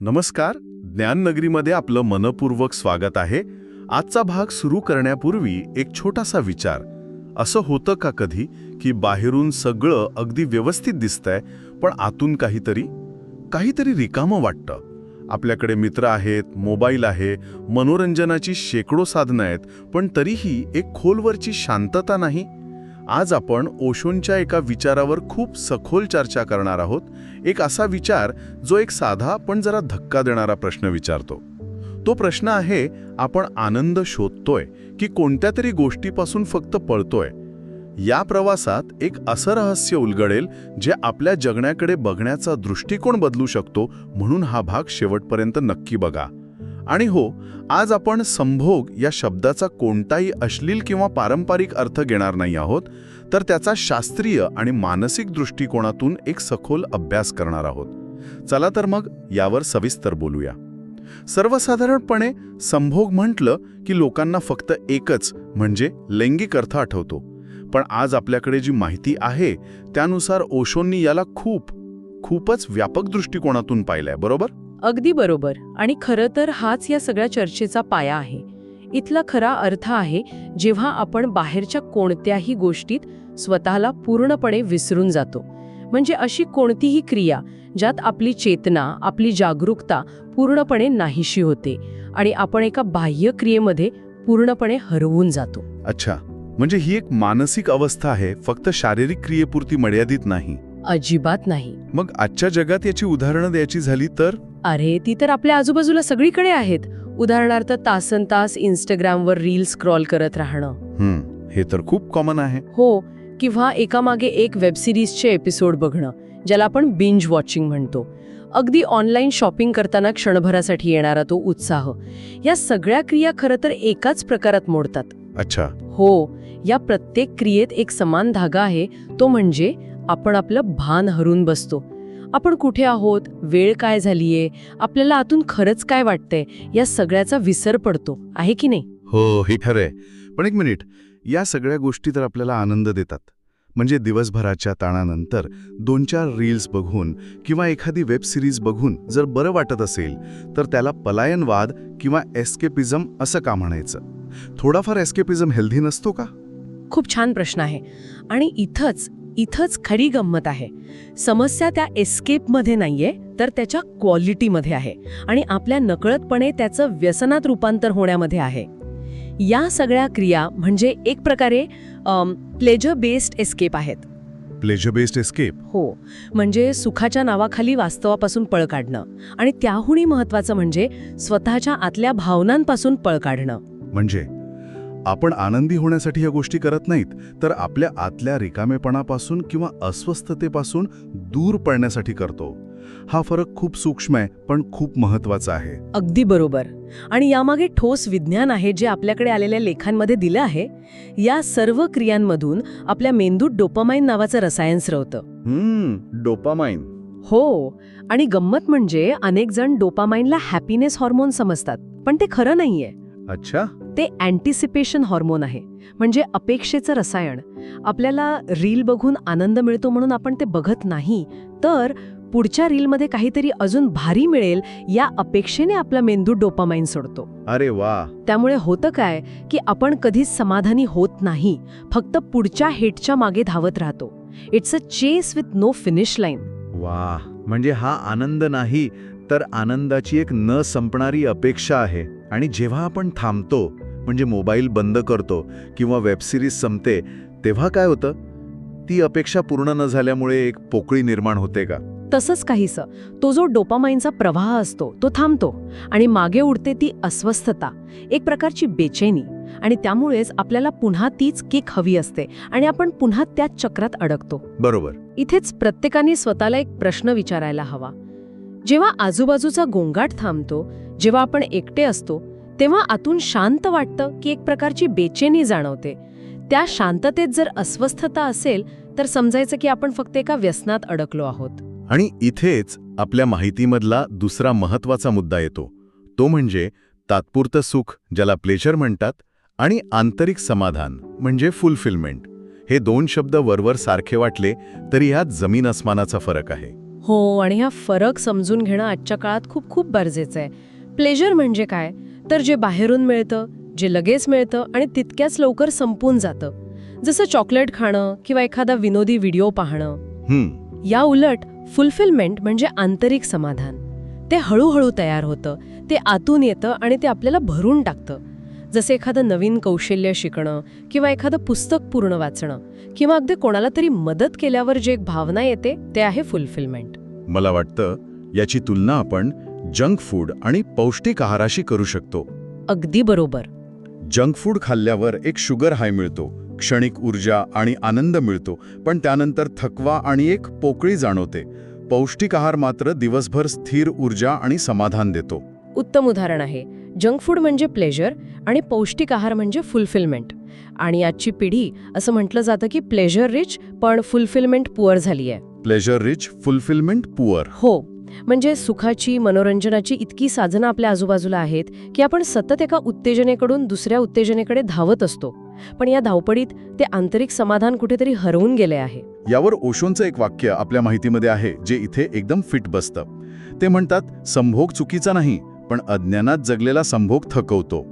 नमस्कार ज्ञाननगरीमध्ये आपलं मनपूर्वक स्वागत आहे. आजचा भाग सुरू करण्यापूर्वी एक छोटासा विचार. असं होतं का कधी की बाहेरून सगळं अगदी व्यवस्थित दिसतंय पण आतून काहीतरी काहीतरी रिकामं वाटतं? आपल्याकडे मित्र आहेत मोबाईल आहे मनोरंजनाची शेकडो साधनं आहेत पण तरीही एक खोलवरची शांतता नाही? आज आपण ओशोंच्या एका विचारावर खूप सखोल चर्चा करणार आहोत. एक असा विचार जो एक साधा पण जरा धक्का देणारा प्रश्न विचारतो. तो प्रश्न आहे आपण आनंद शोधतोय की कोणत्या तरी गोष्टीपासून फक्त पळतोय? या प्रवासात एक असं रहस्य उलगडेल जे आपल्या जगण्याकडे बघण्याचा दृष्टिकोन बदलू शकतो म्हणून हा भाग शेवटपर्यंत नक्की बघा. आणि हो आज आपण संभोग या शब्दाचा कोणताही अश्लील किंवा पारंपरिक अर्थ घेणार नाही आहोत तर त्याचा शास्त्रीय आणि मानसिक दृष्टिकोनातून एक सखोल अभ्यास करणार आहोत. चला तर मग यावर सविस्तर बोलूया. सर्वसाधारणपणे संभोग म्हटलं की लोकांना फक्त एकच म्हणजे लैंगिक अर्थ आठवतो. पण आज आपल्याकडे जी माहिती आहे त्यानुसार ओशोंनी याला खूप खूपच व्यापक दृष्टिकोनातून पाहिलंय बरोबर? अगदी बरोबर. आणि खरं तर हाच या सगळ्या चर्चेचा पाया आहे. इथला खरा अर्थ आहे जेव्हा आपण बाहेरच्या कोणत्याही गोष्टीत स्वतःला पूर्णपणे विसरून जातो. म्हणजे अशी कोणतीही क्रिया ज्यात आपली चेतना आपली जागरूकता पूर्णपणे नाहीशी होते आणि आपण एका बाह्य क्रियेमध्ये पूर्णपणे हरवून जातो. अच्छा. म्हणजे ही एक मानसिक अवस्था आहे फक्त शारीरिक क्रियेपुरती मर्यादित नाही. अजिबात नाही. मग आजच्या जगात याची उदाहरणं द्यायची झाली तर? अरे ती तर आपल्या आजूबाजूला सगळीकडे आहेत. उदाहरणार्थ तासन तास इंस्टाग्रामवर रील स्क्रॉल करत राहणं. हम्म हे तर खूप कॉमन आहे. हो किंवा एकामागे एक वेब सिरीजचे एपिसोड बघणं ज्याला आपण बिंज वॉचिंग म्हणतो. अगदी ऑनलाईन शॉपिंग करताना क्षणभरासाठी येणारा तो उत्साह. या सगळ्या क्रिया खरं तर एकाच प्रकारात मोडतात. अच्छा. हो या प्रत्येक क्रियेत एक समान धागा आहे तो म्हणजे आपण आपलं भान हरून बसतो. आपण कुठे आहोत? वेळ काय झालीये? आपल्याला आतून खरंच काय वाटतंय? या सगळ्याचा विसर पडतो. आहे की नाही? हो हे खरंय पण एक मिनिट. या सगळ्या गोष्टी तर आपल्याला आनंद देतात. म्हणजे दिवसभराच्या ताणानंतर दोन चार रील्स बघून किंवा एखादी वेब सिरीज बघून जर बरं वाटत असेल तर त्याला पलायनवाद किंवा एस्केपिझम असं का म्हणायचं? थोडाफार एस्केपिझम हेल्दी नसतो का? खूप छान प्रश्न आहे. आणि इथंच इथंच खरी गंमत आहे. समस्या त्या एस्केपमध्ये नाहीये तर त्याच्या क्वालिटीमध्ये आहे आणि आपल्या नकळतपणे त्याचं व्यसनात रूपांतर होण्यामध्ये आहे. या सगळ्या क्रिया म्हणजे एक प्रकारे प्लेजर बेस्ड एस्केप आहेत. प्लेजर बेस्ड एस्केप हो. म्हणजे सुखाच्या नावाखाली वास्तवापासून पळ काढणं आणि त्याहूनही महत्वाचं म्हणजे स्वतःच्या आतल्या भावनांपासून पळ काढणं. म्हणजे? आपण आनंदी होण्यासाठी या गोष्टी करत नाहीत तर आपल्या आतल्या रिकामेपणापासून किंवा अस्वस्थतेपासून दूर पडण्यासाठी करतो. हा फरक खूप सूक्ष्म आहे पण खूप महत्त्वाचा आहे. अगदी बरोबर. आणि यामागे ठोस विज्ञान आहे जे आपल्याकडे आलेल्या लेखांमध्ये दिलं आहे. या सर्व क्रियांमधून आपल्या मेंदूत डोपामाइन नावाचं रसायन स्रवतं. हम्म डोपामाइन हो आणि गंमत म्हणजे अनेक जण डोपामाइनला हॅपीनेस हॉर्मोन समजतात पण ते खरं नाहीये. अच्छा. ते अँटिसिपेशन हॉर्मोन आहे. म्हणजे अपेक्षेचं रसायन आपल्याला रील बघून आनंद मिळतो म्हणून आपण ते बघत नाही. तर पुढच्या रीलमध्ये काहीतरी अजून भारी मिळेल या अपेक्षेने आपला मेंदू डोपामाइन सोडतो. अरे वा. त्यामुळे होतं काय की आपण कधीच समाधानी होत नाही. फक्त पुढच्या हिटच्या मागे धावत राहतो. It's a chase with no finish line वा. म्हणजे हा आनंद नाही तर आनंदाची एक न संपणारी अपेक्षा आहे. आणि जेव्हा आपण थांबतो म्हणजे मोबाईल बंद करतो किंवा वेबसिरीज संपते तेव्हा काय होतं? ती अपेक्षा पूर्ण न झाल्यामुळे एक पोकळी निर्माण होते का? तसंच काहीसं. तो जो डोपामाइनचा प्रवाह असतो तो थांबतो आणि मागे उडते ती अस्वस्थता एक प्रकारची बेचैनी. आणि त्यामुळेच आपल्याला पुन्हा तीच किक हवी असते आणि आपण पुन्हा त्याच चक्रात अडकतो. बरोबर. इथेच प्रत्येकाने स्वतःला एक प्रश्न विचारायला हवा. जेव्हा आजूबाजूचा गोंगाट थांबतो जेव्हा आपण एकटे असतो तेव्हा आतून शांत वाटतं की एक प्रकारची बेचेनी जाणवते. त्या शांततेत जर अस्वस्थता असेल तर समजायचं की आपण फक्त एका व्यसनात अडकलो आहोत. आणि इथेच आपल्या माहितीमधला दुसरा महत्त्वाचा मुद्दा येतो. तो म्हणजे तात्पुरतं सुख ज्याला प्लेजर म्हणतात आणि आंतरिक समाधान म्हणजे फुलफिलमेंट हे दोन शब्द वरवर सारखे वाटले तरी ह्यात जमीन अस्मानाचा फरक आहे. हो आणि हा फरक समजून घेणं आजच्या काळात खूप खूप गरजेचं आहे. प्लेजर म्हणजे काय? तर जे बाहेरून मिळतं जे लगेच मिळतं आणि तितक्याच लवकर संपून जातं. जसं चॉकलेट खाणं किंवा एखादा विनोदी व्हिडिओ पाहणं. या उलट फुलफिलमेंट म्हणजे आंतरिक समाधान. ते हळूहळू तयार होतं ते आतून येतं आणि ते आपल्याला भरून टाकतं. जसे एखादं नवीन कौशल्य शिकणं किंवा एखादं पुस्तक पूर्ण वाचणं किंवा अगदी कोणाला तरी मदत केल्यावर जे एक भावना येते ते आहे फुलफिलमेंट मला वाटतं याची तुलना आपण जंक फूड आणि पौष्टिक आहाराशी करू शकतो. अगदी बरोबर. जंक फूड खाल्ल्यावर एक शुगर हाय मिळतो क्षणिक ऊर्जा आणि आनंद मिळतो पण त्यानंतर थकवा आणि एक पोकळी जाणवते. पौष्टिक आहार मात्र दिवसभर स्थिर ऊर्जा आणि समाधान देतो. उत्तम उदाहरण आहे. जंक फूड म्हणजे प्लेजर आणि पौष्टिक आहार म्हणजे फुलफिलमेंट आणि आजची पिढी असं म्हटलं जातं की प्लेजर रिच पण फुलफिलमेंट पुअर झाली आहे प्लेजर रिच फुलफिलमेंट पुअर हो म्हणजे सुखाची मनोरंजनाची इतकी साधनं आपल्या आजूबाजूला आहेत की आपण सतत एका उत्तेजनेकडून दुसऱ्या उत्तेजनेकडे धावत असतो. पण या धावपडीत ते आंतरिक समाधान कुठेतरी हरवून गेले आहे. यावर ओशोंचं एक वाक्य आपल्या माहितीमध्ये आहे जे इथे एकदम फिट बसतं. ते म्हणतात संभोग चुकीचा नाही पण अज्ञानात जगलेला संभोग थकवतो.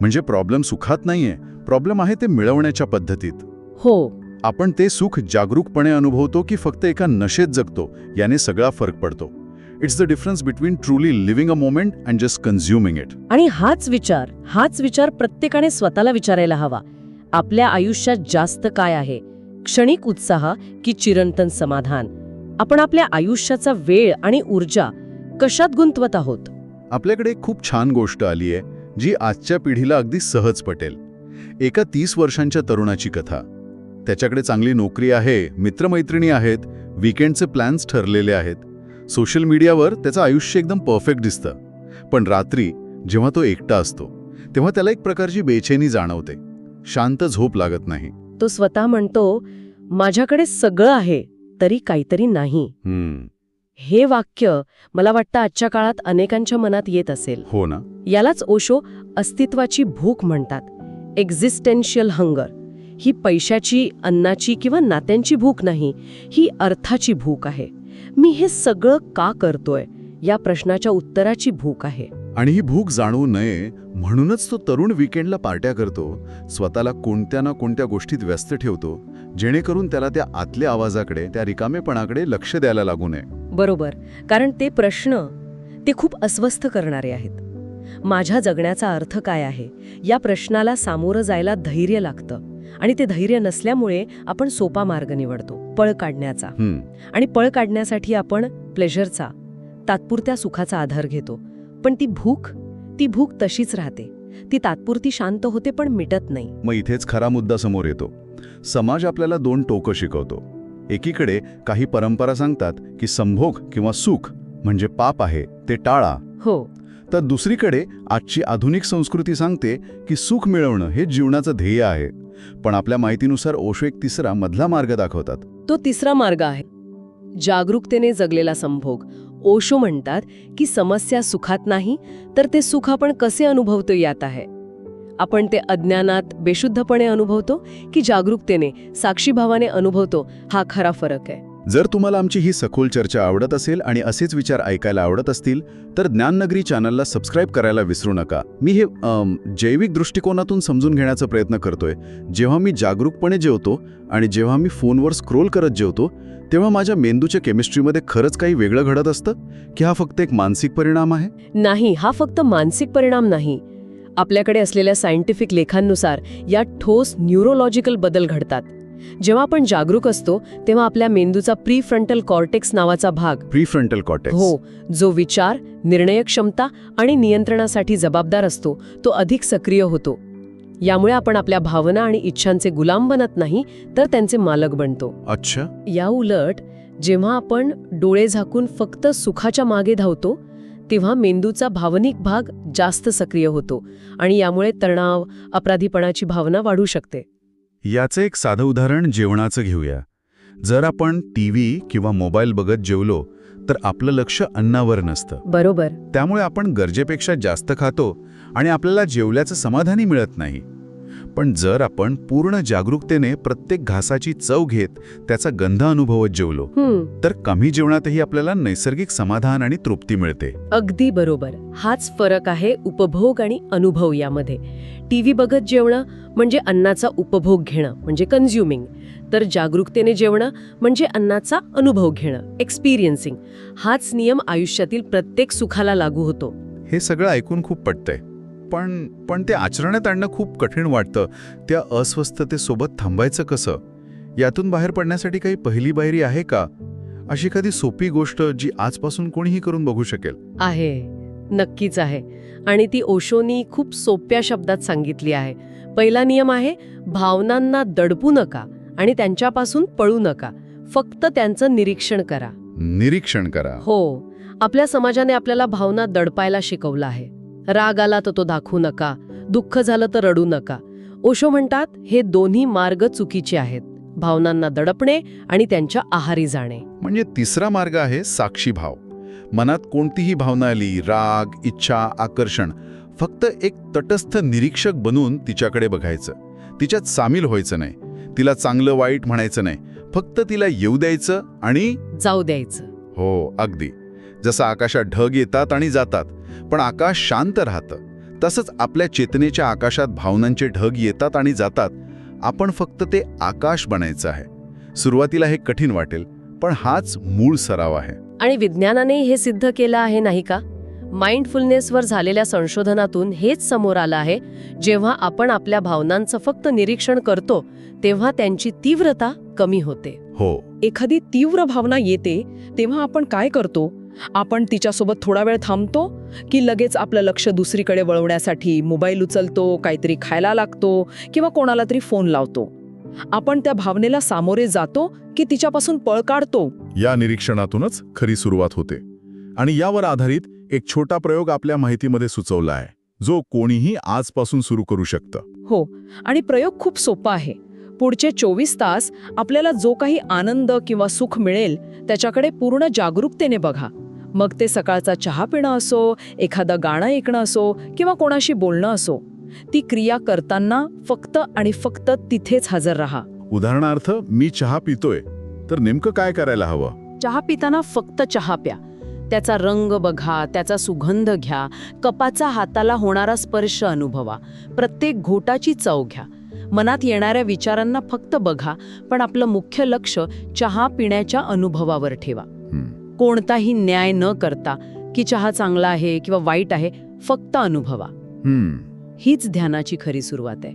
म्हणजे प्रॉब्लेम सुखात नाहीये प्रॉब्लेम आहे ते मिळवण्याच्या पद्धतीत. हो. आपण ते सुख जागरूकपणे अनुभवतो की फक्त एका नशेत जगतो याने सगळा फरक पडतो. It's the difference between truly living a moment and just consuming it आणि हाच विचार हाच विचार प्रत्येकाने स्वतःला विचारायला हवा. आपल्या आयुष्यात जास्त काय आहे? क्षणिक उत्साह की चिरंतन समाधान? आपण आपल्या आयुष्याचा वेळ आणि ऊर्जा कशात गुंतवत आहोत? आपल्याकडे एक खूप छान गोष्ट आली आहे जी आजच्या पिढीला अगदी सहज पटेल. एका तीस वर्षांच्या तरुणाची कथा. त्याच्याकडे चांगली नोकरी आहे मित्रमैत्रिणी आहेत विकेंडचे प्लॅन्स ठरलेले आहेत. सोशल मीडियावर त्याचं आयुष्य एकदम परफेक्ट दिसतं. पण रात्री जेव्हा तो एकटा असतो तेव्हा त्याला एक प्रकारची बेचैनी जाणवते. शांत झोप लागत नाही. तो स्वतः म्हणतो माझ्याकडे सगळं आहे तरी काहीतरी नाही. हे वाक्य मला वाटतं आजच्या काळात अनेकांच्या मनात येत असेल. हो ना? यालाच ओशो अस्तित्वाची भूक म्हणतात. एक्झिस्टेन्शियल हंगर ही पैशाची अन्नाची किंवा नात्यांची भूक नाही ही अर्थाची भूक आहे. मी हे सगळं का करतोय? या प्रश्नाच्या उत्तराची भूक आहे. आणि ही भूक जाणवू नये म्हणूनच तो तरुण विकेंडला पार्ट्या करतो. स्वतःला कोणत्या ना कोणत्या गोष्टीत व्यस्त ठेवतो. जेणेकरून त्याला त्या आतल्या आवाजाकडे त्या रिकामेपणाकडे लक्ष द्यायला लागू नये. बरोबर. कारण ते प्रश्न ते खूप अस्वस्थ करणारे आहेत. माझ्या जगण्याचा अर्थ काय आहे? या प्रश्नाला सामोरं जायला धैर्य लागतं. आणि ते धैर्य नसल्यामुळे आपण सोपा मार्ग निवडतो पळ काढण्याचा. आणि पळ काढण्यासाठी आपण प्लेजरचा तात्पुरत्या सुखाचा आधार घेतो. पण ती भूक ती भूक तशीच राहते. ती तात्पुरती शांत होते पण मिटत नाही. मग इथेच खरा मुद्दा समोर येतो. समाज आपल्याला दोन टोकं शिकवतो. एकीकडे काही परंपरा सांगतात की संभोग किंवा सुख म्हणजे पाप आहे ते टाळा. हो. तर दुसरीकडे आजची आधुनिक संस्कृती सांगते की सुख मिळवणं हे जीवनाचं ध्येय आहे. पण आपल्या माहितीनुसार ओशो एक तिसरा मधला मार्ग दाखवतात. तो तिसरा मार्ग आहे. जागरूकतेने जगलेला संभोग. ओशो म्हणतात की समस्या सुखात नाही तर ते सुख आपण कसे अनुभवतो यात आहे? आपण ते अज्ञानात बेशुद्धपणे अनुभवतो की जागरूकतेने साक्षीभावाने अनुभवतो हा खरा फरक आहे. जर तुम्हाला आमची ही सखोल चर्चा आवडत असेल आणि असेच विचार ऐकायला आवडत असतील तर ज्ञाननगरी चॅनलला सबस्क्राईब करायला विसरू नका. मी हे जैविक दृष्टिकोनातून समजून घेण्याचा प्रयत्न करतोय. जेव्हा मी जागरूकपणे जेवतो आणि जेव्हा मी फोनवर स्क्रोल करत जेवतो तेव्हा माझ्या मेंदूच्या केमिस्ट्रीमध्ये खरंच काही वेगळं घडत असतं? की हा फक्त एक मानसिक परिणाम आहे? नाही हा फक्त मानसिक परिणाम नाही. आपल्याकडे असलेल्या सायंटिफिक लेखांनुसार यात ठोस न्यूरोलॉजिकल बदल घडतात. जेव्हा आपण जागरूक असतो तेव्हा आपल्या मेंदूचा प्री फ्रंटल कॉर्टेक्स नावाचा भाग. प्रीफ्रंटल कॉटेक्स हो जो विचार निर्णय क्षमता आणि नियंत्रणासाठी जबाबदार असतो तो अधिक सक्रिय होतो. यामुळे आपण आपल्या भावना आणि इच्छांचे गुलाम बनत नाही तर त्यांचे मालक बनतो. अच्छा. या उलट जेव्हा आपण डोळे झाकून फक्त सुखाच्या मागे धावतो तेव्हा मेंदूचा भावनिक भाग जास्त सक्रिय होतो आणि यामुळे तणाव अपराधीपणाची भावना वाढू शकते. याचं एक साधं उदाहरण जेवणाचं घेऊया. जर आपण टी व्ही किंवा मोबाईल बघत जेवलो तर आपलं लक्ष अन्नावर नसतं. बरोबर. त्यामुळे आपण गरजेपेक्षा जास्त खातो आणि आपल्याला जेवल्याचं समाधानी मिळत नाही. पण जर आपण पूर्ण जागरूकतेने प्रत्येक घासाची चव घेत त्याचा गंध अनुभवत जेवलो तर कमी जेवणातही आपल्याला नैसर्गिक समाधान आणि तृप्ती मिळते. अगदी बरोबर. हाच फरक आहे उपभोग आणि अनुभव यामध्ये. टीव्ही बघत जेवणं म्हणजे अन्नाचा उपभोग घेणं म्हणजे कन्झ्युमिंग तर जागरूकतेने जेवणं म्हणजे अन्नाचा अनुभव घेणं एक्सपिरियन्सिंग हाच नियम आयुष्यातील प्रत्येक सुखाला लागू होतो. हे सगळं ऐकून खूप पटतंय. पण पण ते आचरणात आणणं खूप कठीण वाटतं. त्या अस्वस्थतेसोबत थांबायचं कसं? यातून बाहेर पडण्यासाठी काही पहिली बाहेरी आहे का? अशी एखादी सोपी गोष्ट जी आजपासून कोणीही करून बघू शकेल. आहे. नक्कीच आहे. आणि ती ओशोनी खूप सोप्या शब्दात सांगितली आहे. पहिला नियम आहे भावनांना दडपू नका आणि त्यांच्यापासून पळू नका. फक्त त्यांचं निरीक्षण करा. निरीक्षण करा. हो. आपल्या समाजाने आपल्याला भावना दडपायला शिकवलं आहे. राग आला तर तो दाखवू नका दुःख झालं तर रडू नका. ओशो म्हणतात हे दोन्ही मार्ग चुकीचे आहेत. भावनांना दडपणे आणि त्यांच्या आहारी जाणे. म्हणजे तिसरा मार्ग आहे साक्षी भाव. मनात कोणतीही भावना आली राग इच्छा आकर्षण फक्त एक तटस्थ निरीक्षक बनून तिच्याकडे बघायचं. तिच्यात सामील व्हायचं नाही. तिला चांगलं वाईट म्हणायचं नाही. फक्त तिला येऊ द्यायचं आणि जाऊ द्यायचं. हो अगदी. जसं आकाशात ढग येतात आणि जातात पण आकाश शांत राहतं. तसंच आपल्या चेतनेच्या आकाशात भावनांचे ढग येतात आणि जातात. आपण फक्त ते आकाश बनायचं आहे. सुरुवातीला हे कठीण वाटेल पण हाच मूळ सराव आहे. आणि विज्ञानाने हे सिद्ध केलं आहे नाही का? माइंडफुलनेसवर झालेल्या संशोधनातून हेच समोर आलं आहे जेव्हा आपण आपल्या भावनांचं फक्त निरीक्षण करतो तेव्हा त्यांची तीव्रता कमी होते. हो. एखादी तीव्र भावना येते तेव्हा आपण काय करतो? आपण तिच्यासोबत थोडा वेळ थांबतो की लगेच आपलं लक्ष दुसरीकडे वळवण्यासाठी मोबाईल उचलतो काहीतरी खायला लागतो किंवा कोणाला तरी फोन लावतो. आपण त्या भावनेला सामोरे जातो की तिच्यापासून पळ काढतो. या निरीक्षणातूनच खरी सुरुवात होते. आणि यावर आधारित एक छोटा प्रयोग आपल्या माहितीमध्ये सुचवला आहे जो कोणीही आजपासून सुरू करू शकतं. हो आणि प्रयोग खूप सोपा आहे. पुढचे चोवीस तास आपल्याला जो काही आनंद किंवा सुख मिळेल त्याच्याकडे पूर्ण जागरूकतेने बघा. मग ते सकाळचा चहा पिणं असो एखादं गाणं ऐकणं असो किंवा कोणाशी बोलणं असो ती क्रिया करताना फक्त आणि फक्त तिथेच हजर राहा. उदाहरणार्थ मी चहा पितोय तर नेमकं काय करायला हवं? चहा पिताना फक्त चहा प्या. त्याचा रंग बघा त्याचा सुगंध घ्या कपाचा हाताला होणारा स्पर्श अनुभवा प्रत्येक घोटाची चव घ्या. मनात येणाऱ्या विचारांना फक्त बघा पण आपलं मुख्य लक्ष चहा पिण्याच्या अनुभवावर ठेवा. कोणताही न्याय न करता की चहा चांगला आहे किंवा वाईट आहे फक्त अनुभवा. हीच ध्यानाची खरी सुरुवात आहे.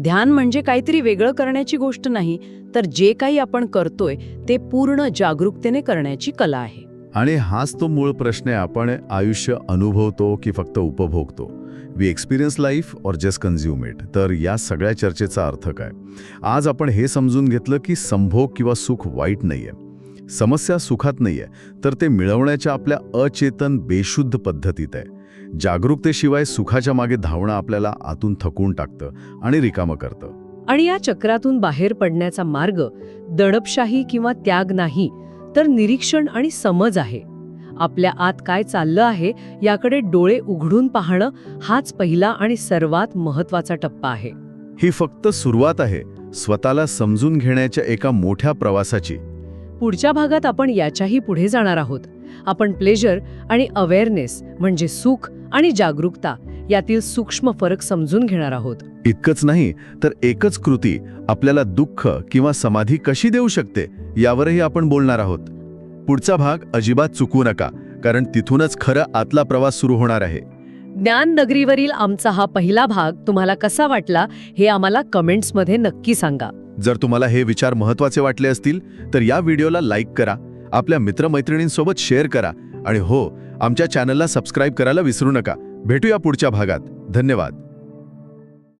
ध्यान म्हणजे काहीतरी वेगळं करण्याची गोष्ट नाही तर जे काही आपण करतोय ते पूर्ण जागरूकतेने करण्याची कला आहे. आणि हाच तो मूळ प्रश्न आहे आपण आयुष्य अनुभवतो की फक्त उपभोगतो? We experience life or just consume it तर या सगळ्या चर्चेचा अर्थ काय? आज आपण हे समजून घेतलं की संभोग किंवा सुख वाईट नाहीये. समस्या सुखात नाहीये तर ते मिळवण्याच्या आपल्या अचेतन बेशुद्ध पद्धतीत आहे. जागरूकतेशिवाय सुखाच्या मागे धावणं आपल्याला आतून थकून टाकतं आणि रिकामं करतं. आणि या चक्रातून बाहेर पडण्याचा मार्ग दडपशाही किंवा त्याग नाही तर निरीक्षण आणि समज आहे. आपल्या आत काय चाललं आहे याकडे डोळे उघडून पाहणं हाच पहिला आणि सर्वात महत्त्वाचा टप्पा आहे. ही फक्त सुरुवात आहे स्वतःला समजून घेण्याच्या एका मोठ्या प्रवासाची. पुढच्या भागात आपण याच्याही पुढे जाणार आहोत. आपण प्लेजर आणि अवेअरनेस म्हणजे सुख आणि जागरूकता यातील सूक्ष्म फरक समजून घेणार आहोत. इतकंच नाही तर एकच कृती आपल्याला दुःख किंवा समाधी कशी देऊ शकते यावरही आपण बोलणार आहोत. पुढचा भाग अजिबात चुकवू नका कारण तिथूनच खरं आतला प्रवास सुरू होणार आहे. ज्ञान नगरीवरील आमचा हा पहिला भाग तुम्हाला कसा वाटला हे आम्हाला कमेंट्समध्ये नक्की सांगा. जर तुम्हाला हे विचार महत्त्वाचे वाटले असतील तर या व्हिडिओला लाईक करा आपल्या मित्रमैत्रिणींसोबत शेअर करा आणि हो आमच्या चॅनलला सबस्क्राईब करायला विसरू नका. भेटूया पुढच्या भागात. धन्यवाद.